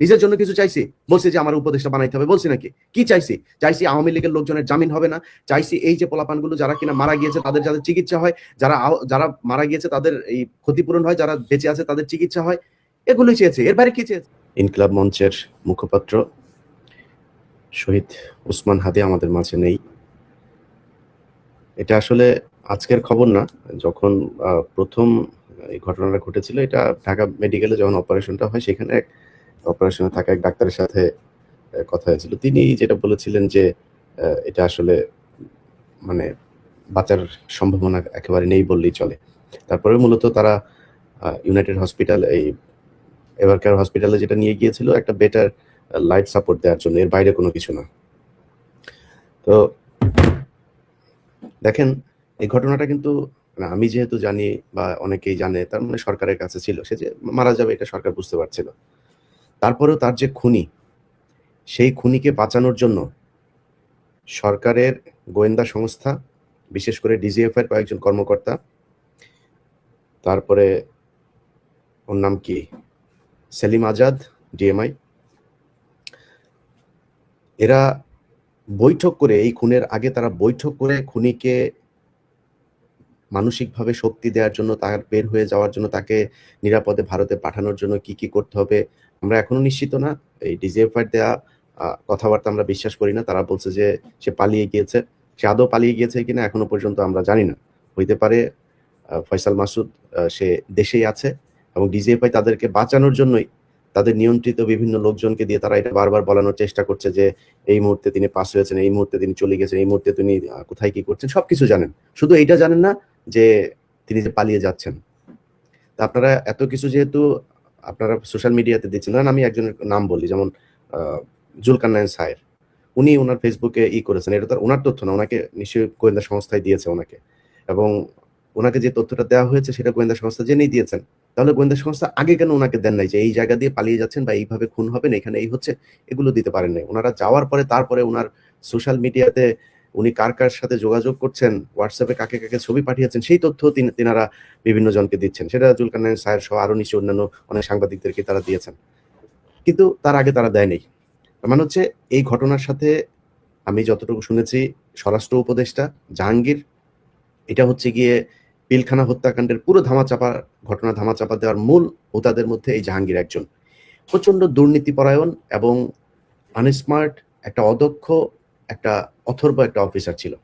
নিজের জন্য কিছু চাইছি? বলছি যে আমার উপদেশটা বানাইতে হবে। বলছি নাকি? কি চাইছি? চাইছি আওয়ামী লীগের লোকজনের জামিন হবে না। চাইছি এই যে পোলাপানগুলো যারা কিনা মারা গিয়েছে, তাদের যাদের চিকিৎসা হয়, যারা যারা মারা গিয়েছে, তাদের এই ক্ষতিপূরণ হয়, যারা বেঁচে আছে, তাদের চিকিৎসা হয়। এগুলোই চেয়েছে। এর বাইরে কি চেয়েছে? ইনকলাব মঞ্চের মুখপাত্র শহীদ উসমান হাদি আমাদের মাঝে নেই। এটা আসলে আজকের খবর না। যখন প্রথম এই ঘটনাটা ঘটেছিল, এটা ঢাকা মেডিকেলে যখন অপারেশনটা হয়, সেখানে এক অপারেশনে থাকা এক ডাক্তারের সাথে কথা হয়েছিল। তিনি যেটা বলেছিলেন যে এটা আসলে মানে বাঁচার সম্ভাবনা একেবারে নেই বললেই চলে। তারপরে মূলত তারা ইউনাইটেড হসপিটাল এই এভারকেয়ার হসপিটালে যেটা নিয়ে গিয়েছিল, একটা বেটার লাইফ সাপোর্ট দেওয়ার জন্য। এর বাইরে কোনো কিছু না। তো, দেখেন, এই ঘটনাটা কিন্তু মানে আমি যেহেতু জানি বা অনেকেই জানে, তার মানে সরকারের কাছে ছিল, সে যে মারা যাবে এটা সরকার বুঝতে পারছিল। তারপরেও তার যে খুনি, সেই খুনিকে বাঁচানোর জন্য সরকারের গোয়েন্দা সংস্থা, বিশেষ করে ডিজিএফ এর কয়েকজন কর্মকর্তা, তারপরে ওর নাম কি? সেলিম আজাদ, ডিএমআই, এরা বৈঠক করে, এই খুনের আগে তারা বৈঠক করে খুনিকে মানসিকভাবে শক্তি দেওয়ার জন্য, তার বের হয়ে যাওয়ার জন্য, তাকে নিরাপদে ভারতে পাঠানোর জন্য কি কি করতে হবে আমরা এখনও নিশ্চিত না। এই ডিজিএফআই দেওয়া কথাবার্তা আমরা বিশ্বাস করি না। তারা বলছে যে সে পালিয়ে গিয়েছে। সে আদৌ পালিয়ে গিয়েছে কিনা এখনও পর্যন্ত আমরা জানি না। হইতে পারে ফয়সাল মাসুদ সে দেশেই আছে এবং ডিজিএফআই তাদেরকে বাঁচানোর জন্যই তাদের নিয়ন্ত্রিত বিভিন্ন লোকজনকে দিয়ে তারা এটা বারবার বলানোর চেষ্টা করছে যে এই মুহূর্তে তিনি পাস হয়েছেন, এই মুহূর্তে তিনি চলে গেছেন, এই মুহূর্তে তিনি কোথায় কি করছেন, সবকিছু জানেন। শুধু এইটা জানেন না যে তিনি যে পালিয়ে যাচ্ছেন। তা আপনারা এত কিছু যেহেতু আপনারা সোশ্যাল মিডিয়াতে দিচ্ছেন ধরেন আমি একজনের নাম বলি, যেমন জুলকান্নায়ন সায়ের উনি ওনার ফেসবুকে ই করেছেন। এটা তো আর ওনার তথ্য না, ওনাকে নিশ্চয়ই গোয়েন্দা সংস্থায় দিয়েছে ওনাকে। এবং ওনাকে যে তথ্যটা দেওয়া হয়েছে, সেটা গোয়েন্দা সংস্থা জেনেই দিয়েছেন। তাহলে গোয়েন্দা সংস্থা আগে কেন ওনাকে দেন নাই যে এই জায়গা দিয়ে পালিয়ে যাচ্ছেন বা এইভাবে খুন হবেন, এখানে এই হচ্ছে, এগুলো দিতে পারেন নাই। ওনারা যাওয়ার পরে, তারপরে ওনার সোশ্যাল মিডিয়াতে উনি কার কার সাথে যোগাযোগ করছেন হোয়াটসঅ্যাপে কাকে কাকে ছবি পাঠিয়েছেন, সেই তথ্য তিনি- তিনারা বিভিন্ন জনকে দিচ্ছেন। সেটা জুলকান্নাইন সাহের সহ আরও নিচে অন্যান্য অনেক সাংবাদিকদেরকে তারা দিয়েছেন। কিন্তু তার আগে তারা দেয় নাই মানে হচ্ছে এই ঘটনার সাথে আমি যতটুকু শুনেছি, স্বরাষ্ট্র উপদেষ্টা জাহাঙ্গীর, এটা হচ্ছে গিয়ে পিলখানা হত্যাকাণ্ডের পুরো ধামাচাপা, ঘটনা ধামাচাপা দেওয়ার মূল হোতাদের মধ্যে এই জাহাঙ্গীর একজন। প্রচণ্ড দুর্নীতিপরায়ণ এবং আনস্মার্ট একটা অদক্ষ একটা অথর্ব একটা অফিসার ছিল।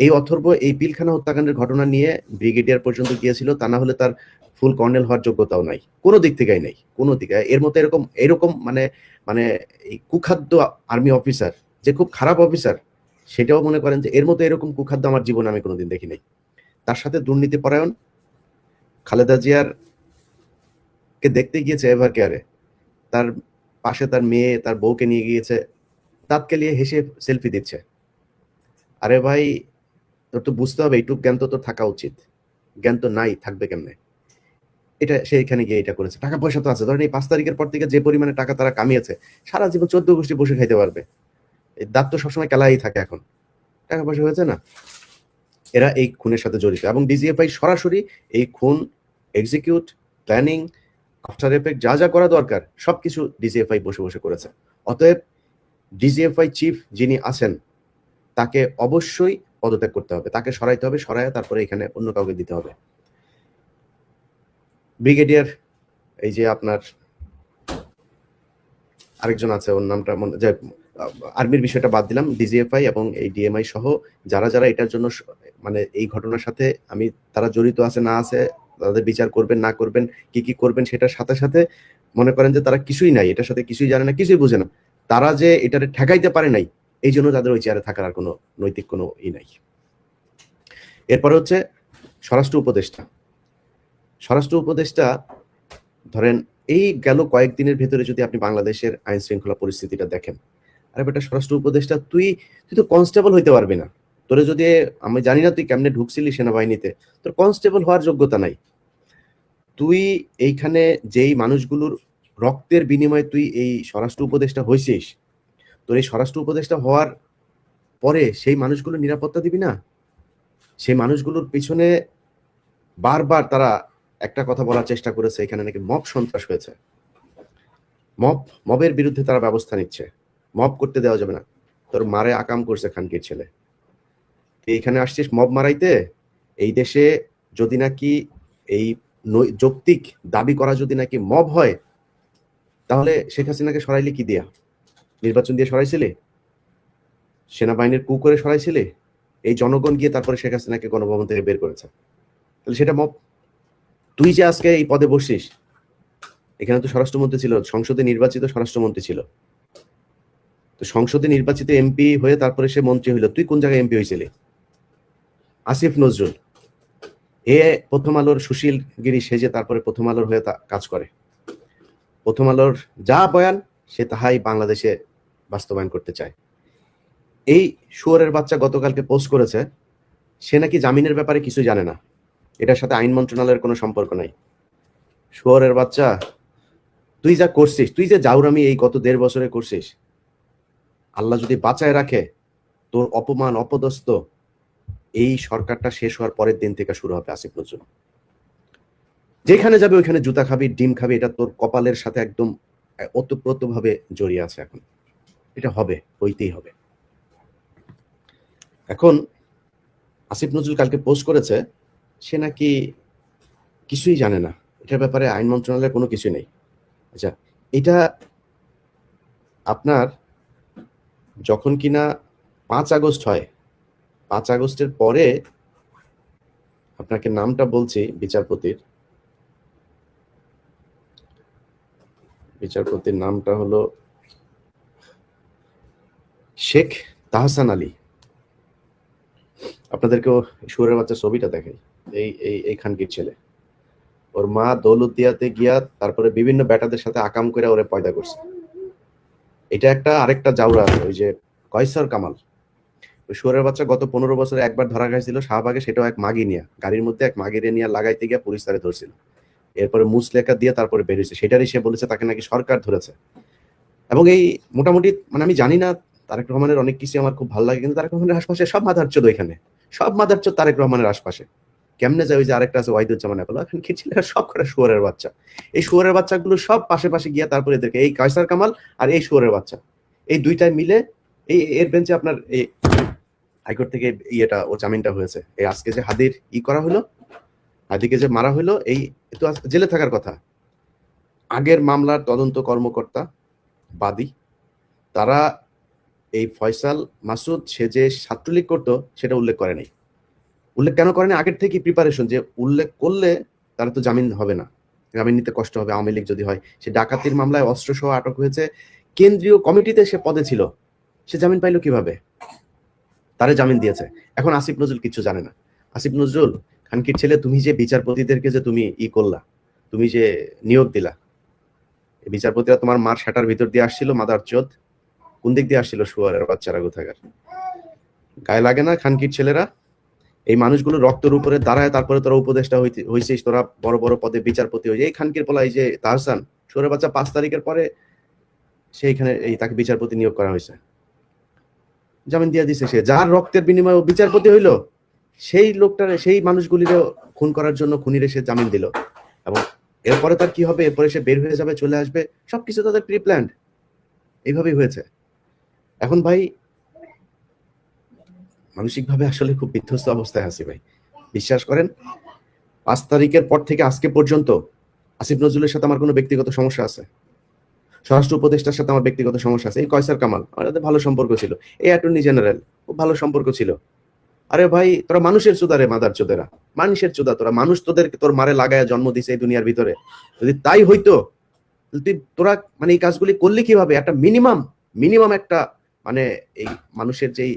এই অথর্ব এই পিলখানা হত্যাকাণ্ডের ঘটনা নিয়ে ব্রিগেডিয়ার পর্যন্ত গিয়েছিল, তা না হলে তার ফুল কর্নেল হওয়ার যোগ্যতাও নাই। কোনো দিক থেকেই নাই, কোনো দিকে এর মতো এরকম এরকম মানে মানে এই কুখাদ্য আর্মি অফিসার, যে খুব খারাপ অফিসার, সেটাও মনে করেন যে এর মতো এরকম কুখাদ্য আমার জীবনে আমি কোনোদিন দেখি নাই তার সাথে দুর্নীতি পরায়ণ, খালেদা জিয়ার কে দেখতে গিয়েছে এভার কেয়ারে। তার পাশে তার মেয়ে, তার বউকে নিয়ে গিয়েছে দাঁতকে নিয়ে হেসে সেলফি দিচ্ছে। আরে ভাই, তোর তো বুঝতে হবে, এইটুক জ্ঞান তো তোর থাকা উচিত। জ্ঞান তো নাই, থাকবে কেমনে? এটা সে এখানে গিয়ে এটা করেছে। টাকা পয়সা তো আছে, ধরেন এই পাঁচ তারিখের পর থেকে যে পরিমাণে টাকা তারা কামিয়েছে, সারা জীবন চোদ্দ গোষ্ঠী বসে খাইতে পারবে। এই দাঁত তো সবসময় কেলাই থাকে এখন। টাকা পয়সা হয়েছে না? এরা এই খুনের সাথে জড়িত এবং ডিজিএফআই সরাসরি এই খুন এক্সিকিউট প্ল্যানিং আফটার এফেক্ট যা যা করা দরকার সব সবকিছু ডিজিএফআই বসে বসে করেছে। অতএব ডিজিএফআই চিফ যিনি আছেন, তাকে অবশ্যই পদত্যাগ করতে হবে। তাকে সরাইতে হবে সরায় তারপরে এখানে অন্য কাউকে দিতে হবে। ব্রিগেডিয়ার, এই যে আপনার আরেকজন আছে, ওর নামটা মনে, যে, আর্মির বিষয়টা বাদ দিলাম, ডিজিএফআই এবং এই ডিএমআই সহ যারা যারা এটার জন্য মানে এই ঘটনার সাথে আমি, তারা জড়িত আছে, না আছে, তাদের বিচার করবেন, না করবেন, কি কি করবেন, সেটার সাথে সাথে মনে করেন যে তারা কিছুই নাই, এটার সাথে কিছুই জানে না, কিছুই বুঝে না। তারা যে এটারে ঠেকাইতে পারে নাই এই জন্য তাদের ওই চেয়ারে থাকার আর কোনো নৈতিক কোনো ই নাই। এরপরে হচ্ছে স্বরাষ্ট্র উপদেষ্টা। স্বরাষ্ট্র উপদেষ্টা, ধরেন এই গেল কয়েকদিনের ভেতরে যদি আপনি বাংলাদেশের আইন শৃঙ্খলা পরিস্থিতিটা দেখেন, আরে বেটা স্বরাষ্ট্র উপদেষ্টা, তুই তুই তো কনস্টেবল হইতে পারবি না। তোরে যদি, আমি জানি না তুই কেমনে ঢুকছিলি সেনাবাহিনীতে, তোর কনস্টেবল হওয়ার যোগ্যতা নাই। তুই এইখানে যেই মানুষগুলোর রক্তের বিনিময়ে তুই এই স্বরাষ্ট্র উপদেষ্টা হয়েছিস তোর এই স্বরাষ্ট্র উপদেষ্টা হওয়ার পরে সেই মানুষগুলো নিরাপত্তা দিবি না? সেই মানুষগুলোর পিছনে বারবার তারা একটা কথা বলার চেষ্টা করেছে, এখানে নাকি মব সন্ত্রাস হয়েছে। মব, মবের বিরুদ্ধে তারা ব্যবস্থা নিচ্ছে। মব করতে দেওয়া যাবে না। তোর মারে আকাম করছে খানকির ছেলে। তুই এখানে আসছিস মব মারাইতে? এই দেশে যদি নাকি এই যৌক্তিক দাবি করা যদি নাকি মব হয় তাহলে শেখ হাসিনাকে সরাইলি কি দিয়া? নির্বাচন দিয়ে সরাইছিলে? সেনাবাহিনীর কু করে সরাইছিলে? এই জনগণ গিয়ে তারপরে শেখ হাসিনাকে গণভবন থেকে বের করেছে। তাহলে সেটা মব তুই যে আজকে এই পদে বসছিস, এখানে তো স্বরাষ্ট্রমন্ত্রী ছিল, সংসদে নির্বাচিত স্বরাষ্ট্রমন্ত্রী ছিল। তো সংসদে নির্বাচিত এমপি হয়ে তারপরে সে মন্ত্রী হইল। তুই কোন জায়গায় এমপি হয়েছিলি আসিফ নজরুল। এ প্রথম আলোর সুশীল গিরি সেজে তারপরে প্রথম আলোর হয়ে কাজ করে। প্রথম আলোর যা বয়ান, সে তাহাই বাংলাদেশে বাস্তবায়ন করতে চায়। এই শুয়ারের বাচ্চা গতকালকে পোস্ট করেছে, সে নাকি জামিনের ব্যাপারে কিছু জানে না। এটার সাথে আইন মন্ত্রণালয়ের কোনো সম্পর্ক নাই। শুয়ারের বাচ্চা, তুই যা করছিস, তুই যে জাউরামি এই গত দেড় বছরে করছিস, আল্লাহ যদি বাঁচায় রাখে, তোর অপমান, অপদস্থ, এই সরকারটা শেষ হওয়ার পরের দিন থেকে শুরু হবে আসিফ নজরুল। যেখানে যাবে, ওইখানে জুতা খাবি, ডিম খাবি, এটা তোর কপালের সাথে একদম ওতপ্রোত ভাবে জড়িয়ে আছে এখন। এটা হবে, হইতেই হবে। এখন আসিফ নজরুল কালকে পোস্ট করেছে, সে নাকি কিছুই জানে না। এটার ব্যাপারে আইন মন্ত্রণালয়ের কোনো কিছু নেই। আচ্ছা এটা আপনার যখন কিনা পাঁচ আগস্ট হয়, পাঁচ আগস্টের পরে আপনাকে নামটা বলছি বিচারপতির বিচারপতির নামটা হলো শেখ তাহসান আলী। আপনাদেরকেও সুরের বাচ্চা ছবিটা দেখাই। এই এই এই খানকির ছেলে। ওর মা দৌলতদিয়াতে গিয়া তারপরে বিভিন্ন ব্যাটাদের সাথে আকাম করে ওরে পয়দা করছে। এটা একটা আরেকটা জাউরা ওই যে কয়সর কামাল। ওই শুয়ারের বাচ্চা গত পনেরো বছরে একবার ধরা খাইছিল, শাহবাগে সেটাও এক মাগি নিয়ে, গাড়ির মধ্যে এক মাগিরে নিয়ে লাগাইতে গিয়ে পুলিশ তারে ধরছিল। এরপরে মুসলেখা দিয়ে তারপরে বেরিয়েছে সেটারই সে বলেছে, তাকে নাকি সরকার ধরেছে। এবং এই মোটামুটি মানে আমি জানি না, তারেক রহমানের অনেক কিছু আমার খুব ভালো লাগে, কিন্তু তারেক রহমানের আশপাশে সব মাথার চোদ এখানে সব মাথার চোদ তারেক রহমানের আশপাশে। কেমনে ওই যে আরেকটা আছে ওয়াইদুজ্জামান অ্যাপেল। এখন কি ছিল সব করে শুয়ারের বাচ্চা। এই শুয়ারের বাচ্চাগুলো সব পাশে পাশে গিয়ে তারপরে এদেরকে, এই কায়সার কামাল আর এই শুয়ারের বাচ্চা। এই দুইটাই মিলে, এই এর বেঞ্চে আপনার এই হাইকোর্ট থেকে ইয়েটা ও জামিনটা হয়েছে। এই আজকে যে হাদির ই করা হলো হাদিকে যে মারা হলো এই তো জেলে থাকার কথা। আগের মামলার তদন্ত কর্মকর্তা বাদী, তারা এই ফয়সাল মাসুদ সে যে ছাত্রলীগ করতো, সেটা উল্লেখ করে নাই। উল্লেখ কেন করেনি আগের থেকে প্রিপারেশন যে উল্লেখ করলে তারা তো জামিন হবে না। জামিন নিতে কষ্ট হবে আওয়ামী লীগ যদি হয়। সে ডাকাতির মামলায় অস্ত্র সহ আটক হয়েছে। কেন্দ্রীয় কমিটিতে সে পদে ছিল। সে জামিন পাইলো কীভাবে? তারে জামিন দিয়েছে। এখন আসিফ নজরুল কিছু জানে না। আসিফ নজরুল খানকির ছেলে, তুমি যে বিচারপতিদেরকে যে তুমি ই করলা, তুমি যে নিয়োগ দিলা বিচারপতিরা তোমার মার শাটার ভিতর দিয়ে আসছিল, মাদার চোদ, কোন দিক দিয়ে আসছিল শুয়ারের বাচ্চারা কোথাকার গায়ে লাগে না খানকির ছেলেরা? এই মানুষগুলো রক্তের উপরে দাঁড়ায়, তারপরে তোরা উপদেষ্টা হইছিস, তোরা বড় বড় পদে বিচারপতি হয়েছে এই খানকির পোলা, এই যে তাহসান, শুয়ারের বাচ্চা পাঁচ তারিখের পরে সেইখানে এই তাকে বিচারপতি নিয়োগ করা হয়েছে। জামিন দিয়ে দিছে সে। যার রক্তের বিনিময়ে বিচারপতি হইল সেই লোকটার, সেই মানুষগুলিরে খুন করার জন্য খুনিরে সে জামিন দিল। এবং এরপরে তার কি হবে? এরপরে সে বের হয়ে যাবে, চলে আসবে। সবকিছু তাদের প্রি প্ল্যান্ড এইভাবেই হয়েছে। এখন ভাই, মানসিকভাবে আসলে খুব বিধ্বস্ত অবস্থায় আছি ভাই। বিশ্বাস করেন, পাঁচ তারিখের পর থেকে আজকে পর্যন্ত আসিফ নজরুলের সাথে আমার কোনো ব্যক্তিগত সমস্যা আছে। স্বরাষ্ট্র উপদেষ্টার সাথে আমার ব্যক্তিগত সমস্যা আছে। এই কয়সার কামাল আমার সাথে ভালো সম্পর্ক ছিল। এই অ্যাটর্নি জেনারেল, খুব ভালো সম্পর্ক ছিল। আরে ভাই, তোরা মানুষের চোদা রে মাদার চোদেরা। মানুষের চোদা তোরা। মানুষ তোদের তোর মারে লাগায় জন্ম দিছে এই দুনিয়ার ভিতরে। যদি তাই হইতো তুই, তোরা মানে এই কাজগুলি করলি কীভাবে? একটা মিনিমাম মিনিমাম একটা মানে এই মানুষের যেই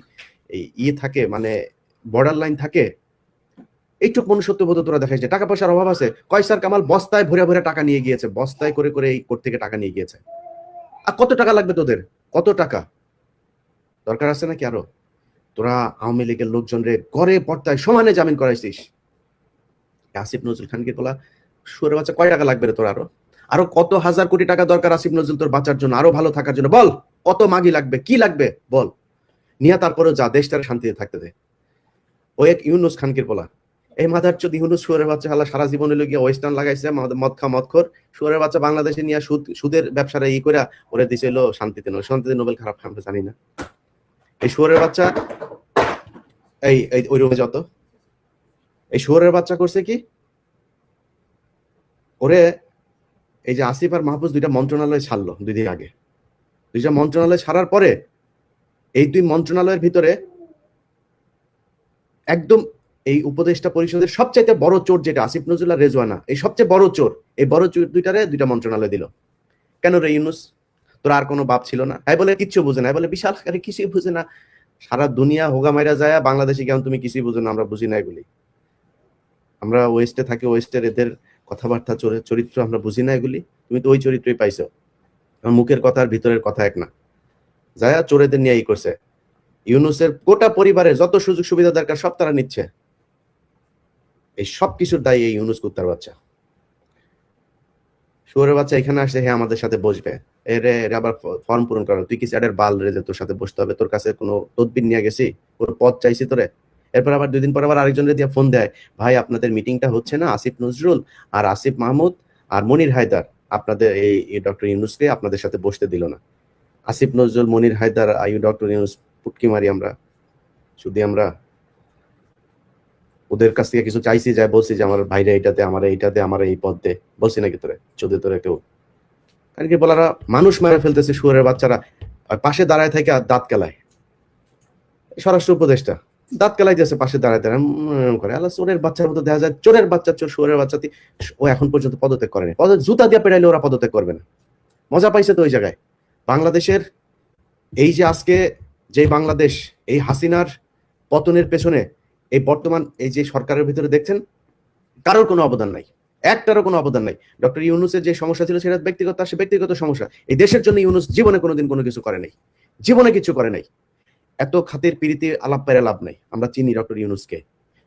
এই ইয়ে থাকে মানে বর্ডার লাইন থাকে, এইটুক মনুষ্যত্ববোধ তোরা দেখাইছে। টাকা পয়সার অভাব আছে। কয়সার কামাল বস্তায় ভরে ভরে টাকা নিয়ে গিয়েছে। বস্তায় করে করে এই কোর্ট থেকে টাকা নিয়ে গিয়েছে। আর কত টাকা লাগবে তোদের? কত টাকা? দরকার আছে নাকি আরও? তোরা আওয়ামী লীগের লোকজন রে ঘরে, পর্দায়, সমানে জামিন করাইছিস। আসিফ নজরুল খানকে বলা সুরে বাচ্চা কয় টাকা লাগবে রে তোর আরও? আরও কত হাজার কোটি টাকা দরকার আসিফ নজরুল তোর বাঁচার জন্য, আরও ভালো থাকার জন্য? বল, কত মাগি লাগবে, কি লাগবে? বল। নিয়ে তারপরে যা দেশটারে শান্তিতে থাকতে দে। ও এক ইউনুস খানকির বলা এই মাদার চোদ ইহুনুস শুয়ারের বাচ্চা হালা সারা জীবন গিয়ে ওয়েস্টার্ন লাগাইছে, মদ- খা, মদ খোর। শুয়ারের বাচ্চা বাংলাদেশে নিয়ে সুদ, সুদের ব্যবসাটা ই করে ওরে দিছিল শান্তিতে নোবেল শান্তিতে নোবেল খারাপ, আমরা জানি না। এই শুয়ারের বাচ্চা এই এই, ওই রুমে যত এই শুয়ারের বাচ্চা করছে কি? ওরে, এই যে আসিফ আর মাহফুজ দুইটা মন্ত্রণালয় ছাড়লো দুই দিন আগে। দুইটা মন্ত্রণালয় ছাড়ার পরে এই দুই মন্ত্রণালয়ের ভিতরে একদম এই উপদেষ্টা পরিষদের সবচাইতে বড় চোর যেটা আসিফ নজরুল আর রেজওয়ানা, এই সবচেয়ে বড় চোর, এই বড় চোর দুইটারে দুইটা মন্ত্রণালয় দিল। কেন রে ইউনুস? তোর আর কোনো বাপ ছিল না? হ্যাঁ বলে কিচ্ছু বুঝে না। বলে, বিশাল কিছুই বুঝে না। সারা দুনিয়া হোগা মাইরা যায় বাংলাদেশে কেমন তুমি কিছুই বুঝো না, আমরা বুঝি না এগুলি। আমরা ওয়েস্টে থাকি ওয়েস্টের এদের কথাবার্তা, চরি- চরিত্র আমরা বুঝি না এগুলি। তুমি তো ওই চরিত্রই পাইছো। মুখের কথা আর ভিতরের কথা এক না। যায়া চোরেদের নিয়ে ই করছে। ইউনুসের গোটা পরিবারের যত সুযোগ সুবিধা দরকার সব তারা নিচ্ছে। এই সব কিছুর দায়ী এই ইউনুস কুত্তার বাচ্চা শুয়ারের বাচ্চা এখানে আসছে হ্যাঁ আমাদের সাথে বসবে। এর এর আবার ফর্ম পূরণ করা তুই কি স্যারের বাল রে যে তোর সাথে বসতে হবে? তোর কাছে কোনো তদবির নিয়ে গেছি? কোনো পদ চাইছি তোরে? এরপর আবার দুদিন পর আবার আরেকজনের দিয়ে ফোন দেয়, ভাই, আপনাদের মিটিংটা হচ্ছে না? আসিফ নজরুল আর আসিফ মাহমুদ আর মনির হায়দার। আপনাদের এই ডক্টর ইউনুসকে আপনাদের সাথে বসতে দিল না। আসিফ নজরুল, মনির হায়দার আইউ ডক্টর ইউনুস, পুটকি মারি আমরা। শুধু আমরা। ওদের কাছ থেকে কিছু চাইছি যায় বলছি যে আমার ভাইরা এইটাতে, আমার এইটাতে, আমার এই পদ। দে বলছি নাকি তোরে? চোদে তোরে কেউ। কারণ কি বলারা, মানুষ মেরে ফেলতেছে শুয়ারের বাচ্চারা পাশে দাঁড়ায় থেকে আর দাঁত কেলায়। স্বরাষ্ট্র উপদেষ্টা, দাঁত কেলাইতেছে পাশে দাঁড়ায় দাঁড়ায় করে। আল্লাহ চোরের বাচ্চার মতো দেখা যায়, চোরের বাচ্চা, চোর শুয়ারের বাচ্চা ও এখন পর্যন্ত পদত্যাগ করেনি। পদ জুতা দিয়ে পেরাইলে ওরা পদত্যাগ করবে না। মজা পাইছে তো ওই জায়গায়। বাংলাদেশের এই যে আজকে যে বাংলাদেশ, এই হাসিনার পতনের পেছনে এই বর্তমান এই যে সরকারের ভিতরে দেখছেন, কারোর কোনো অবদান নাই। একটারও কোনো অবদান নাই। ডক্টর ইউনুসের যে সমস্যা ছিল, সেটা ব্যক্তিগত, তার সে ব্যক্তিগত সমস্যা। এই দেশের জন্য ইউনুস জীবনে কোনোদিন কোনো কিছু করে নাই। জীবনে কিছু করে নাই। এত খাতের পিড়িতে আলাপ পেরে লাভ নাই। আমরা চিনি ডক্টর ইউনুসকে।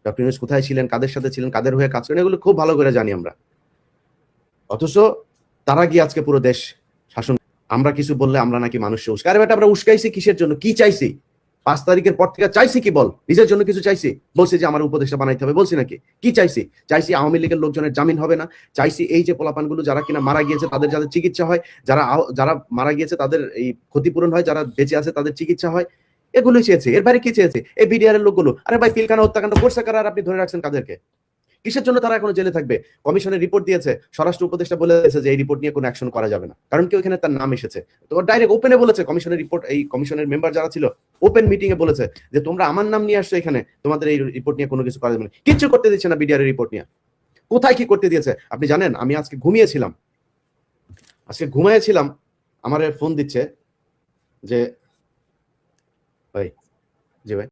ডক্টর ইউনুস কোথায় ছিলেন, কাদের সাথে ছিলেন, কাদের হয়ে কাজ করেন, এগুলো খুব ভালো করে জানি আমরা। অথচ তারা গিয়ে আজকে পুরো দেশ শাসন আমরা কিছু বললে আমরা নাকি মানুষ উস্কাই আরে বেটা, আমরা উস্কাইছি কিসের জন্য? কি চাইছি? পাঁচ তারিখের পর থেকে চাইছি কি বল? নিজের জন্য কিছু চাইছি? বলছি যে আমার উপদেশটা বানাইতে হবে। বলছি নাকি? কি চাইছি? চাইছি আওয়ামী লীগের লোকজনের জামিন হবে না। চাইছি এই যে পোলাপানগুলো যারা কিনা মারা গিয়েছে, তাদের যাদের চিকিৎসা হয়। যারা যারা মারা গিয়েছে, তাদের এই ক্ষতিপূরণ হয়। যারা বেঁচে আছে, তাদের চিকিৎসা হয়। এগুলোই চেয়েছে। এর বাইরে কি চেয়েছে? এই বিডিআর এর লোকগুলো। আরে ভাই, পিলখানা হত্যাকাণ্ড করছে কারা? আপনি ধরে রাখছেন কাদেরকে? কিসের জন্য তারা এখনও জেলে থাকবে? কমিশনের রিপোর্ট দিয়েছে, স্বরাষ্ট্র উপদেষ্টা বলে দিয়েছে যে এই রিপোর্ট নিয়ে কোনো অ্যাকশন করা যাবে না। কারণ কি ওখানে তার নাম এসেছে। তো ডাইরেক্ট ওপেনে বলেছে, কমিশনের রিপোর্ট, এই কমিশনের মেম্বার যারা ছিল ওপেন মিটিং এ বলেছে যে তোমরা আমার নাম নিয়ে আসছো এখানে, তোমাদের এই রিপোর্ট নিয়ে কোনো কিছু করা যাবে না। কিচ্ছু করতে দিচ্ছে না বিডিআর রিপোর্ট নিয়ে। কোথায় কি করতে দিয়েছে? আপনি জানেন, আমি আজকে ঘুমিয়েছিলাম। আজকে ঘুমিয়েছিলাম, আমার ফোন দিচ্ছে যে, ভাই, জি ভাই।